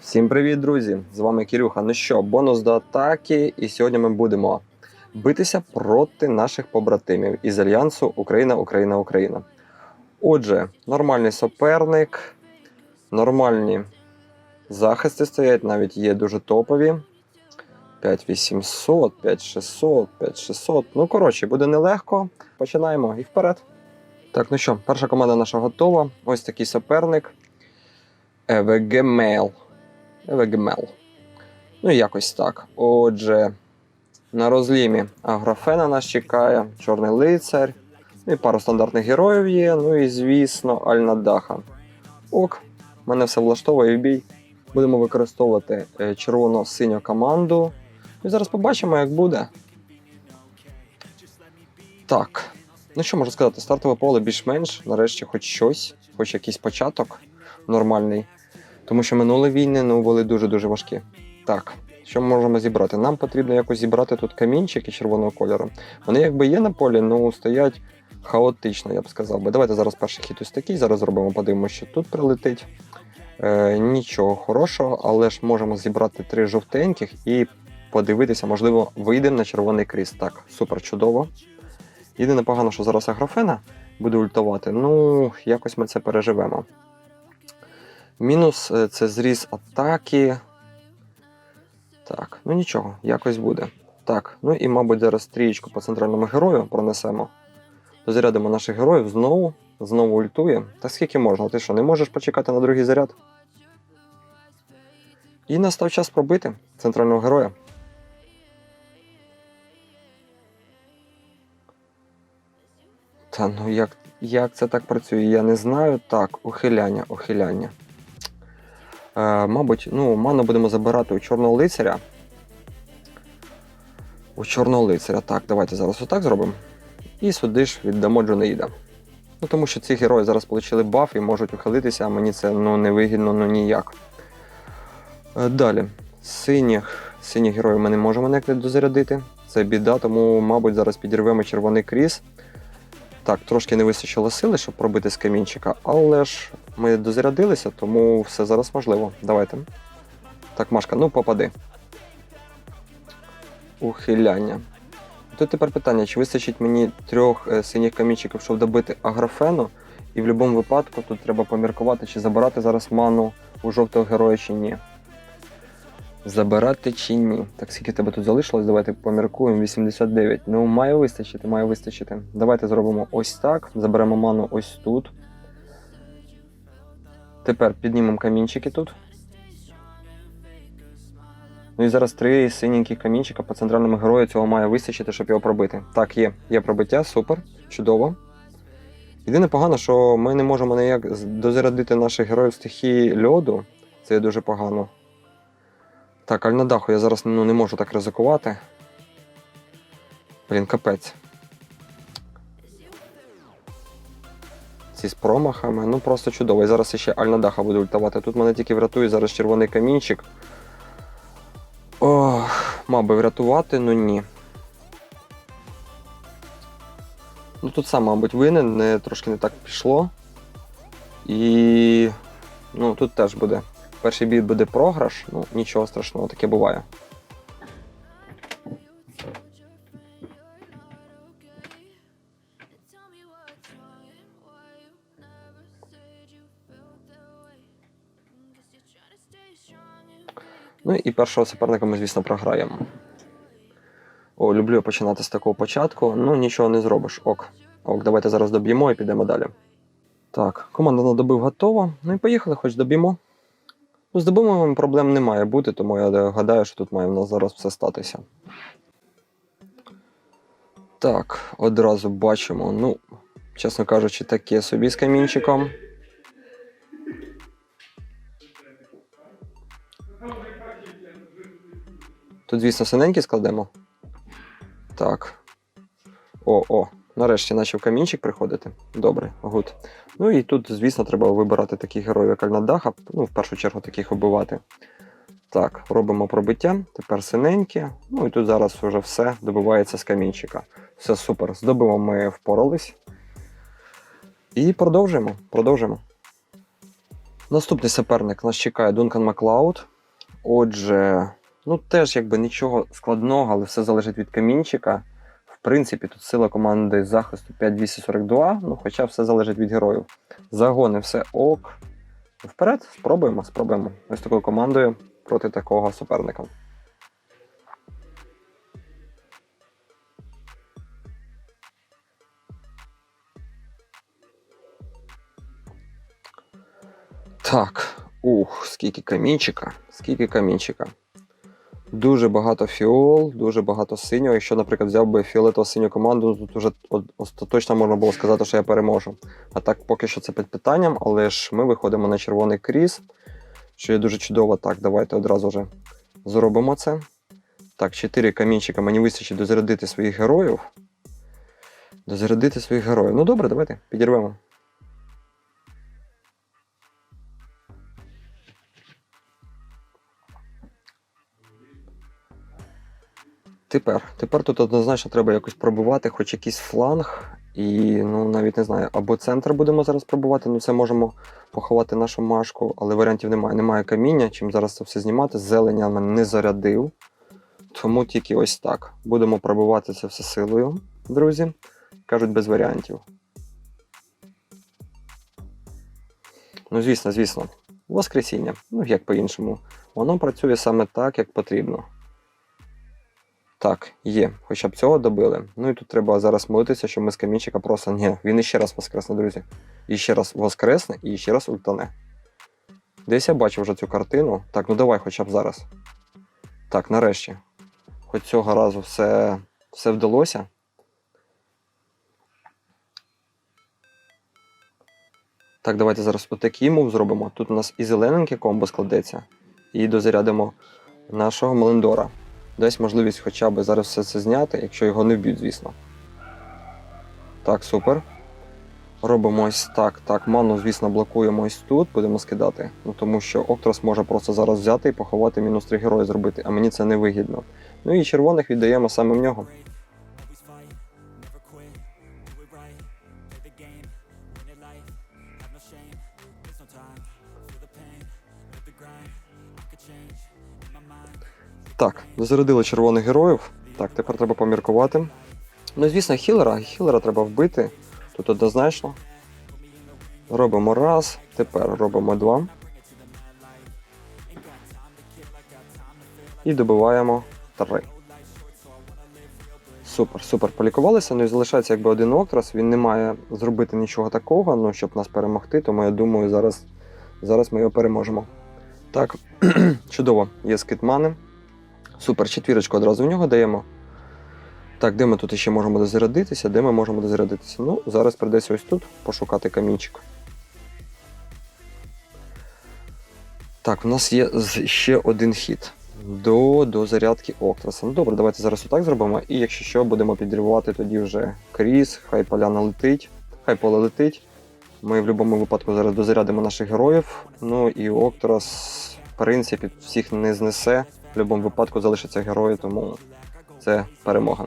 Всім привіт, друзі! З вами Кирюха. Ну що, бонус до атаки, і сьогодні ми будемо битися проти наших побратимів із альянсу Україна, Україна, Україна. Отже, нормальний суперник, нормальні захисти стоять, навіть є дуже топові. 5800, 5600, 5600. Ну, коротше, буде нелегко. Починаємо і вперед. Так, ну що, перша команда наша готова. Ось такий суперник. Евегемел. Евегемел. Ну, якось так. Отже, на розлімі Агрофена нас чекає, Чорний лицар. Ну і пару стандартних героїв є. Ну і, звісно, Альнадаха. Ок, мене все влаштовує в бій. Будемо використовувати е, червоно-синю команду. І зараз побачимо, як буде. Так. Ну що можу сказати, стартове поле більш-менш, нарешті, хоч щось, хоч якийсь початок нормальний. Тому що минулі війни ну, були дуже-дуже важкі. Так, що ми можемо зібрати? Нам потрібно якось зібрати тут камінчики червоного кольору. Вони якби є на полі, ну стоять хаотично, я б сказав. би. Давайте зараз перший хід ось такий. Зараз зробимо, подивимося, що тут прилетить. Е, нічого хорошого, але ж можемо зібрати три жовтеньких і подивитися, можливо, вийдемо на червоний кріс. Так, супер чудово. Єдине погано, що зараз агрофена буде ультувати. Ну, якось ми це переживемо. Мінус е, це зріз атаки. Так, ну нічого, якось буде. Так, ну і, мабуть, зараз трієчку по центральному герою пронесемо. Дозарядимо наших героїв знову, знову ультує. Та скільки можна? Ти що, не можеш почекати на другий заряд? І настав час пробити центрального героя. Та ну як, як це так працює, я не знаю. Так, ухиляння, ухиляння. Е, мабуть, ну, ману будемо забирати у чорного лицаря. У чорного лицаря. Так, давайте зараз отак зробимо. І сюди ж віддамо Джонеїда. Ну, тому що ці герої зараз отримали баф і можуть ухилитися, а мені це ну, не вигідно ну, ніяк. Е, далі. Синіх, синіх героїв ми не можемо ніяк не дозарядити. Це біда, тому, мабуть, зараз підірвемо червоний кріс. Так, трошки не вистачило сили, щоб пробити з камінчика, але ж ми дозарядилися, тому все зараз можливо. Давайте. Так, Машка, ну попади. Ухиляння. Тут тепер питання, чи вистачить мені трьох е, синіх камінчиків, щоб добити агрофену, і в будь-якому випадку тут треба поміркувати, чи забирати зараз ману у жовтого героя, чи ні. Забирати чи ні. Так, скільки тебе тут залишилось, давайте поміркуємо. 89. Ну, має вистачити, має вистачити. Давайте зробимо ось так. Заберемо ману ось тут. Тепер піднімемо камінчики тут. Ну і зараз три синенькі камінчика по центральному герою цього має вистачити, щоб його пробити. Так, є. Є пробиття, супер, чудово. Єдине погано, що ми не можемо ніяк дозарядити наших героїв стихії льоду. Це дуже погано. Так, аль на даху я зараз ну, не можу так ризикувати. Блін, капець. Ці з промахами, ну просто чудово. І зараз ще аль на даха буде ультавати. Тут мене тільки врятує зараз червоний камінчик. Ох, мав би врятувати, ну ні. Ну тут сам, мабуть, винен, не, трошки не так пішло. І ну, тут теж буде. Перший бій буде програш, ну нічого страшного, таке буває. Ну і першого суперника ми, звісно, програємо. О, люблю починати з такого початку. Ну, нічого не зробиш. Ок. Ок, давайте зараз доб'ємо і підемо далі. Так, команда на добив готова. Ну і поїхали, хоч доб'ємо. Ну, з добивом проблем не має бути, тому я гадаю, що тут має в нас зараз все статися. Так, одразу бачимо. Ну, чесно кажучи, таке собі з камінчиком. Тут, звісно, синенький складемо. Так. О, о, нарешті почав камінчик приходити. Добре, гуд. Ну і тут, звісно, треба вибирати таких героїв, як Альнадаха. Ну, в першу чергу таких вбивати. Так, робимо пробиття. Тепер синеньке. Ну і тут зараз вже все добивається з камінчика. Все супер. З добивом ми впорались. І продовжуємо. Продовжуємо. Наступний суперник нас чекає Дункан Маклауд. Отже, ну теж якби нічого складного, але все залежить від камінчика. Принципі, тут сила команди захисту 5242, ну хоча все залежить від героїв. Загони все ок. Вперед, спробуємо, спробуємо. Ось такою командою проти такого суперника. Так, ух, скільки камінчика, скільки камінчика. Дуже багато фіол, дуже багато синього. Якщо, наприклад, взяв би фіолетово синю команду, тут вже остаточно можна було сказати, що я переможу. А так, поки що це під питанням, але ж ми виходимо на червоний кріс, що є дуже чудово. Так, давайте одразу вже зробимо це. Так, 4 камінчика мені вистачить дозарядити своїх героїв. Дозарядити своїх героїв. Ну добре, давайте підірвемо. Тепер, тепер тут однозначно треба якось пробивати, хоч якийсь фланг. І ну навіть не знаю, або центр будемо зараз пробувати, ну це можемо поховати нашу машку, але варіантів немає. Немає каміння, чим зараз це все знімати. Зелення мене не зарядив. Тому тільки ось так. Будемо пробивати це все силою, друзі. Кажуть, без варіантів. Ну, звісно, звісно. Воскресіння. Ну, як по-іншому. Воно працює саме так, як потрібно. Так, є. Хоча б цього добили. Ну і тут треба зараз молитися, що ми з камінчика просто. Ні, він іще раз воскресне, друзі. І ще раз воскресне, і ще раз ультане. Десь я бачив вже цю картину. Так, ну давай хоча б зараз. Так, нарешті. Хоч цього разу все, все вдалося. Так, давайте зараз отакий мув зробимо. Тут у нас і зелененьке комбо складеться, і дозарядимо нашого Мелендора. Дасть можливість хоча б зараз все це зняти, якщо його не вб'ють, звісно. Так, супер. Робимо ось так. Так, ману, звісно, блокуємо ось тут, будемо скидати. Ну, тому що Октрас може просто зараз взяти і поховати мінус 3 герої зробити, а мені це не вигідно. Ну і червоних віддаємо саме в нього. Так, дозарядили червоних героїв. Так, тепер треба поміркувати. Ну, звісно, хілера. Хілера треба вбити. Тут однозначно. Робимо раз, тепер робимо два. І добиваємо три. Супер, супер. Полікувалися. Ну і залишається якби один Октрас. Він не має зробити нічого такого, ну, щоб нас перемогти, тому я думаю, зараз, зараз ми його переможемо. Так, чудово, є скид мани. Супер, четвірочку одразу в нього даємо. Так, де ми тут ще можемо дозарядитися, де ми можемо дозарядитися? Ну, зараз прийдеться ось тут пошукати камінчик. Так, у нас є ще один хід до, до зарядки Октраса. Ну добре, давайте зараз отак зробимо. І якщо що, будемо підривати тоді вже кріс, хай поляна летить, хай поле летить. Ми в будь-якому випадку зараз дозарядимо наших героїв. Ну і Октрас, в принципі, всіх не знесе. В будь-якому випадку залишаться герої, тому це перемога.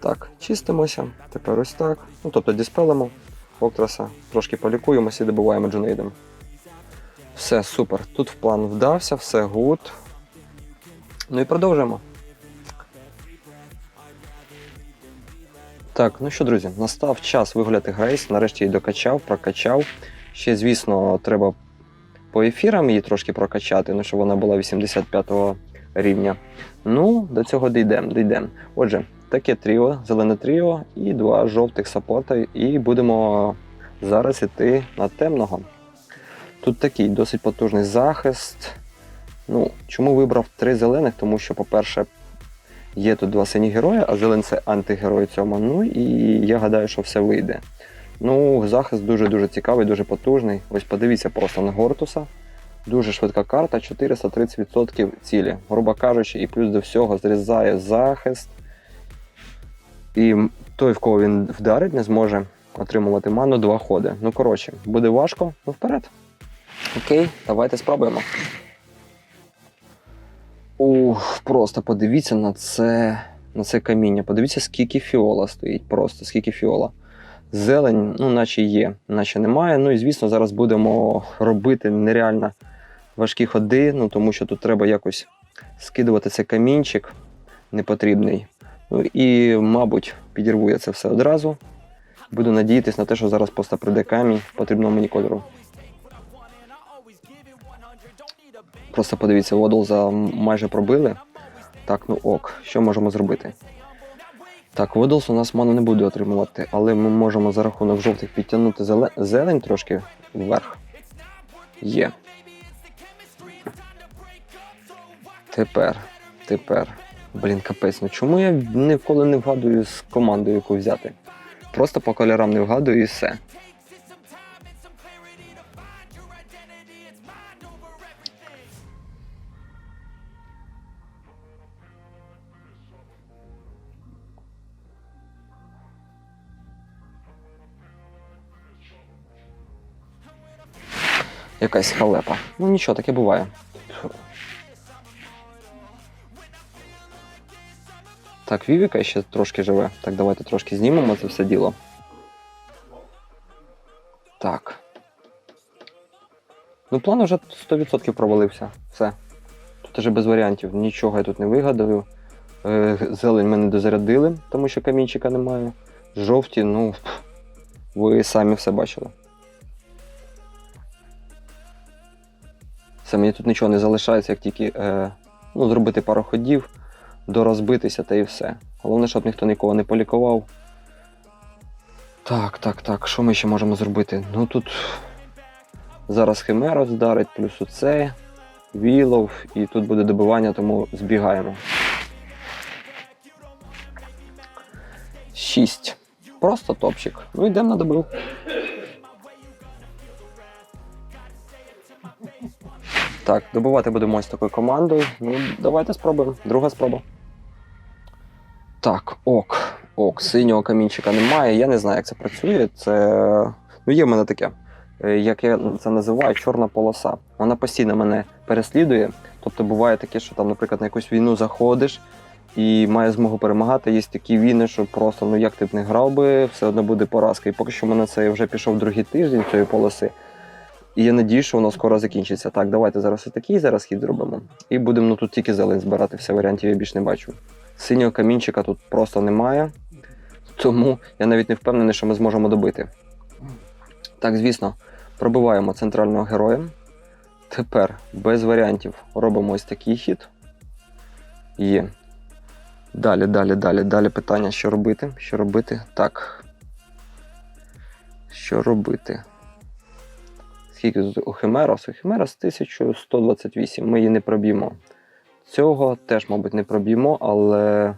Так, чистимося. Тепер ось так. Ну, тобто диспелимо Октраса, трошки полікуємося і добиваємо Джунейдом. Все, супер. Тут в план вдався, все гуд. Ну і продовжуємо. Так, ну що, друзі, настав час вигуляти Грейс. Нарешті її докачав, прокачав. Ще, звісно, треба по ефірам її трошки прокачати, ну щоб вона була 85 рівня. Ну, до цього дійдемо, дійдемо. Отже, таке тріо, зелене тріо і два жовтих саппорта, і будемо зараз іти на темного. Тут такий досить потужний захист. Ну, чому вибрав три зелених? Тому що, по-перше, є тут два сині герої, а зелений це антигерой цьому. Ну і я гадаю, що все вийде. Ну, захист дуже-дуже цікавий, дуже потужний. Ось подивіться просто на Гортуса. Дуже швидка карта, 430% цілі. Грубо кажучи, і плюс до всього зрізає захист. І той, в кого він вдарить, не зможе отримувати ману два ходи. Ну, коротше, буде важко, ну вперед. Окей, давайте спробуємо. Ух, просто подивіться на це, на це каміння. Подивіться, скільки фіола стоїть. Просто скільки фіола. Зелень, ну, наче є, наче немає. Ну і звісно, зараз будемо робити нереально важкі ходи, ну тому що тут треба якось скидувати цей камінчик непотрібний. Ну і, мабуть, підірву я це все одразу. Буду надіятись на те, що зараз просто прийде камінь потрібного мені кольору. Просто подивіться, водол за майже пробили. Так, ну ок, що можемо зробити? Так, Видлс у нас ману не буде отримувати, але ми можемо за рахунок жовтих підтягнути зелен... зелень трошки вверх. Є. Тепер, тепер. Блін, капець, ну чому я ніколи не вгадую з командою, яку взяти? Просто по кольорам не вгадую і все. Якась халепа. Ну нічого, таке буває. Так, Вівіка ще трошки живе. Так, давайте трошки знімемо це все діло. Так. Ну, план вже 100% провалився. Все. Тут вже без варіантів. Нічого я тут не вигадаю. Е, Зелень мене дозарядили, тому що камінчика немає. Жовті, ну, ви самі все бачили. Все, мені тут нічого не залишається, як тільки е, ну, зробити пару ходів, дорозбитися та і все. Головне, щоб ніхто нікого не полікував. Так, так, так, що ми ще можемо зробити? Ну тут зараз Химера здарить, плюс оце, Вілов, і тут буде добивання, тому збігаємо. Шість. Просто топчик. Ну йдемо на добив. Так, добивати будемо ось такою командою. Ну, давайте спробуємо. Друга спроба. Так, ок. Ок, синього камінчика немає. Я не знаю, як це працює. Це. Ну, є в мене таке. е, Як я це називаю, чорна полоса. Вона постійно мене переслідує. Тобто буває таке, що там, наприклад, на якусь війну заходиш і має змогу перемагати. Є такі війни, що просто ну як ти б не грав би, все одно буде поразка. І поки що в мене це вже пішов другий тиждень цієї полоси. І я надію, що воно скоро закінчиться. Так, давайте зараз отакий зараз хід зробимо. І будемо ну, тут тільки зелень збирати, все варіантів я більш не бачу. Синього камінчика тут просто немає, тому я навіть не впевнений, що ми зможемо добити. Так, звісно, пробиваємо центрального героя. Тепер без варіантів робимо ось такий хід. Є. Далі, далі, далі, далі питання, що робити? Що робити? Так. Що робити? Скільки тут у Химерос? У Химерос 1128. Ми її не проб'ємо. Цього теж, мабуть, не проб'ємо, але.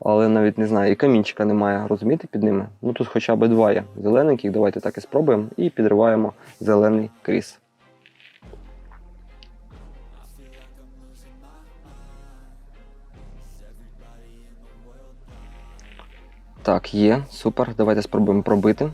Але навіть не знаю, і камінчика немає, розумієте, під ними. Ну тут хоча б два є зелененьких, давайте так і спробуємо. І підриваємо зелений кріс. Так, є, супер. Давайте спробуємо пробити.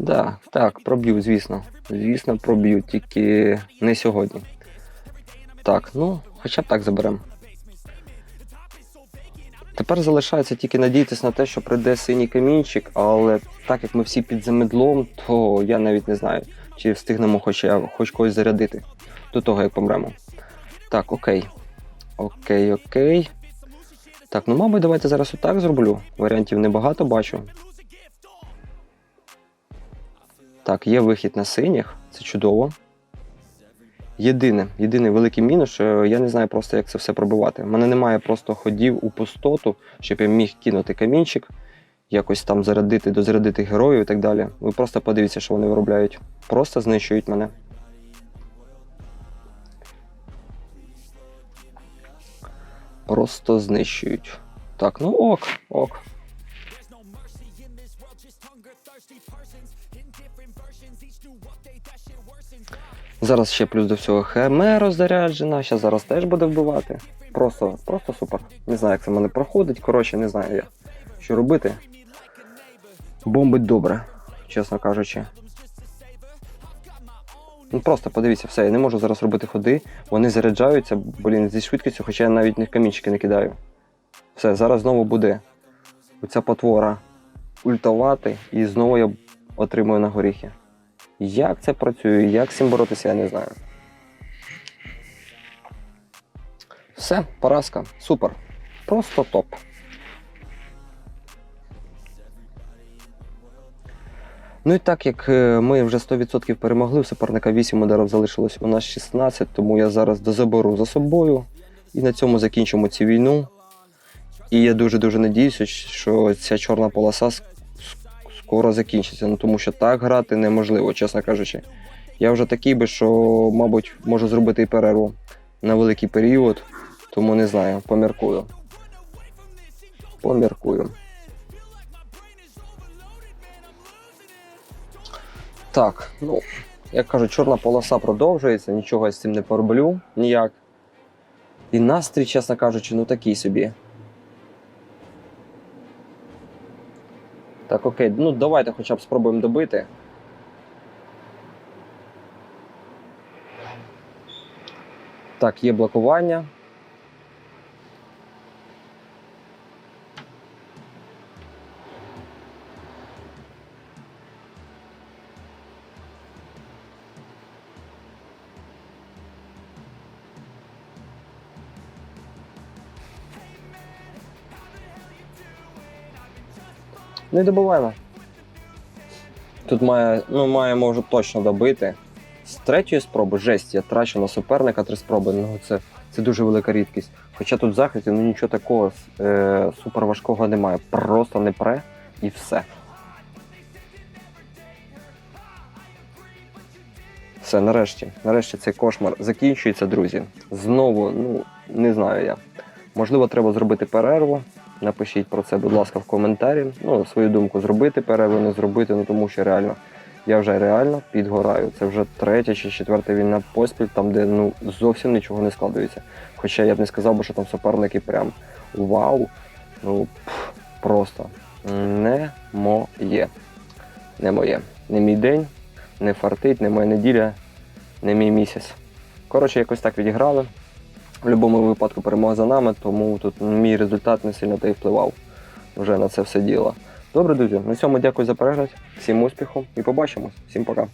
Да, так, проб'ю, звісно. Звісно, проб'ю, тільки не сьогодні. Так, ну, хоча б так заберемо. Тепер залишається тільки надіятися на те, що прийде синій камінчик, але так як ми всі під замедлом, то я навіть не знаю, чи встигнемо хоч, я- хоч когось зарядити до того, як помремо. Так, окей. Окей, окей. Так, ну мабуть, давайте зараз отак зроблю. Варіантів небагато бачу. Так, є вихід на синіх, це чудово. Єдине, єдиний великий мінус, що я не знаю просто, як це все пробивати. У мене немає просто ходів у пустоту, щоб я міг кинути камінчик, якось там зарядити, дозарядити героїв і так далі. Ви просто подивіться, що вони виробляють. Просто знищують мене. Просто знищують. Так, ну ок, ок. Зараз ще плюс до всього хемеро заряджена, ще зараз теж буде вбивати. Просто, просто супер. Не знаю, як це в мене проходить. Коротше, не знаю я, що робити. Бомбить добре, чесно кажучи. Ну просто подивіться, все, я не можу зараз робити ходи. Вони заряджаються, блін, зі швидкістю, хоча я навіть не камінчики не кидаю. Все, зараз знову буде оця потвора ультувати, і знову я отримую на горіхи. Як це працює, як з цим боротися, я не знаю. Все, поразка. Супер. Просто топ. Ну і так як е, ми вже 100% перемогли, у суперника 8 ударів залишилось у нас 16, тому я зараз дозаберу за собою і на цьому закінчимо цю війну. І я дуже-дуже надіюся, що ця чорна полоса скоро закінчиться. Ну тому що так грати неможливо, чесно кажучи. Я вже такий би, що, мабуть, можу зробити перерву на великий період, тому не знаю, поміркую. Поміркую. Так, ну, як кажуть, чорна полоса продовжується, нічого я з цим не пороблю ніяк. І настрій, чесно кажучи, ну такий собі. Так, окей, ну давайте хоча б спробуємо добити. Так, є блокування. І добуваємо. Тут має, ну, маємо вже точно добити. З третьої спроби жесть, я трачу на суперника три спроби. Ну, це, це дуже велика рідкість. Хоча тут в захисті ну, нічого такого е, супер важкого немає. Просто не пре і все. Все, нарешті. Нарешті цей кошмар закінчується, друзі. Знову, ну, не знаю я. Можливо, треба зробити перерву. Напишіть про це, будь ласка, в коментарі. Ну, свою думку зробити перерву, не зробити, ну тому що реально. Я вже реально підгораю. Це вже третя чи четверта війна поспіль, там, де ну зовсім нічого не складується. Хоча я б не сказав би, що там суперники прям вау. Ну пф, просто не моє. Не моє. Не мій день, не фартить, не моя неділя, не мій місяць. Коротше, якось так відіграли. В будь-якому випадку перемога за нами, тому тут мій результат не сильно та й впливав вже на це все діло. Добре, друзі, на цьому дякую за перегляд, всім успіху і побачимось. Всім пока.